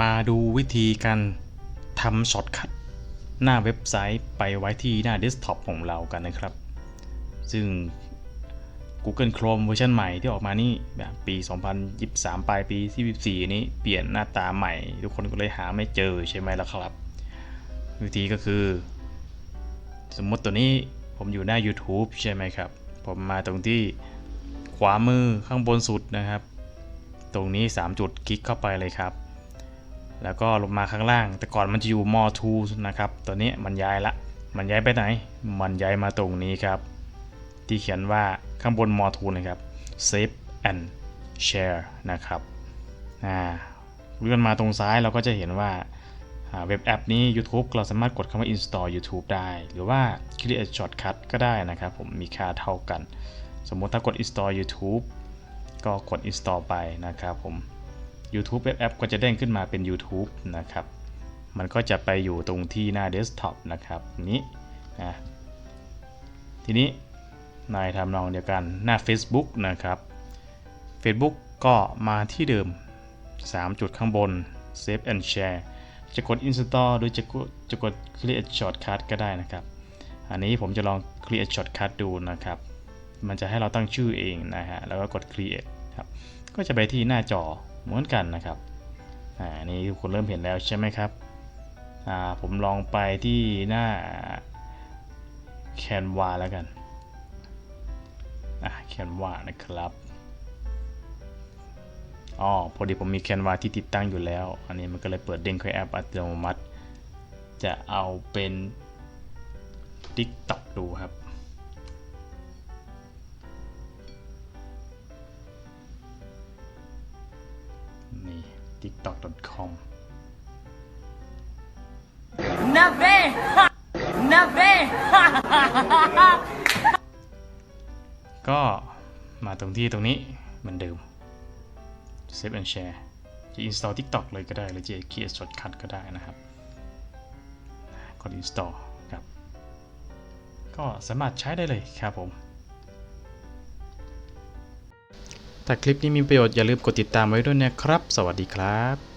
มาดูวิธีการทำช็อตคัทหน้าเว็บไซต์ไปไว้ที่หน้าเดสก์ท็อปของเรากันนะครับ ซึ่ง Google Chrome เวอร์ชันใหม่ที่ออกมานี่ปี 2023 ปลายปีที่24 นี้เปลี่ยนหน้าตาใหม่ ทุกคนก็เลยหาไม่เจอใช่ไหมล่ะครับ วิธีก็คือ สมมติตัวนี้ผมอยู่หน้า YouTube ใช่ไหมครับ ผมมาตรงที่ขวามือข้างบนสุดนะครับ ตรงนี้ 3 จุดคลิกเข้าไปเลยครับ แล้วก็ลงมาข้างล่าง แต่ก่อนมันจะอยู่ more tools นะครับตัวนี้มันย้ายละ มันย้ายไปไหน มันย้ายมาตรงนี้ครับ ที่เขียนว่าข้างบน more tool นะครับ save and share นะครับอ่าเลื่อนมาตรงซ้ายเราก็จะเห็นว่าอ่าเว็บแอปนี้ YouTube เราสามารถกดคำว่า install YouTube ได้ หรือว่า create shortcut ก็ได้นะครับ ผมมีค่าเท่ากัน สมมติถ้ากด install YouTube ก็กด install ไปนะครับผม YouTube เว็บแอปก็จะเด้งขึ้นมาเป็น YouTube นะครับ มันก็จะไปอยู่ตรงที่หน้า desktop นะครับนี้นะทีนี้นายทำนองเดียวกันหน้า Facebook นะครับ Facebook ก็มาที่เดิม 3 จุดข้างบน Save and Share จะกด Install หรือจะกดจะกด Create Shortcut ก็ได้นะครับ อันนี้ผมจะลอง Create Shortcut ดูนะครับ มันจะให้เราตั้งชื่อเองนะฮะ แล้วก็กด Create ครับ ก็จะไปที่หน้าจอ เหมือนกันนะครับอ่าอันนี้คุณเริ่มเห็นแล้วใช่ไหมครับอ่าผมลองไปที่หน้า Canva แล้วกันอ่า Canva นะครับอ๋อพอดีผมมี Canva ที่ติดตั้งอยู่แล้ว อันนี้มันก็เลยเปิดเด้งค่อยแอปอัตโนมัติ จะเอาเป็น TikTok ดูครับ นี่ tiktok.com Na ve! Na ve! ก็มาตรงที่ตรงนี้เหมือนเดิม Save and Share จะ install TikTok เลยก็ได้ หรือจะ create shortcut ก็ได้นะครับกด install ครับ ก็สามารถใช้ได้เลยครับผม ถ้าคลิปนี้มีประโยชน์อย่าลืมกดติดตามไว้ด้วยนะครับ สวัสดีครับ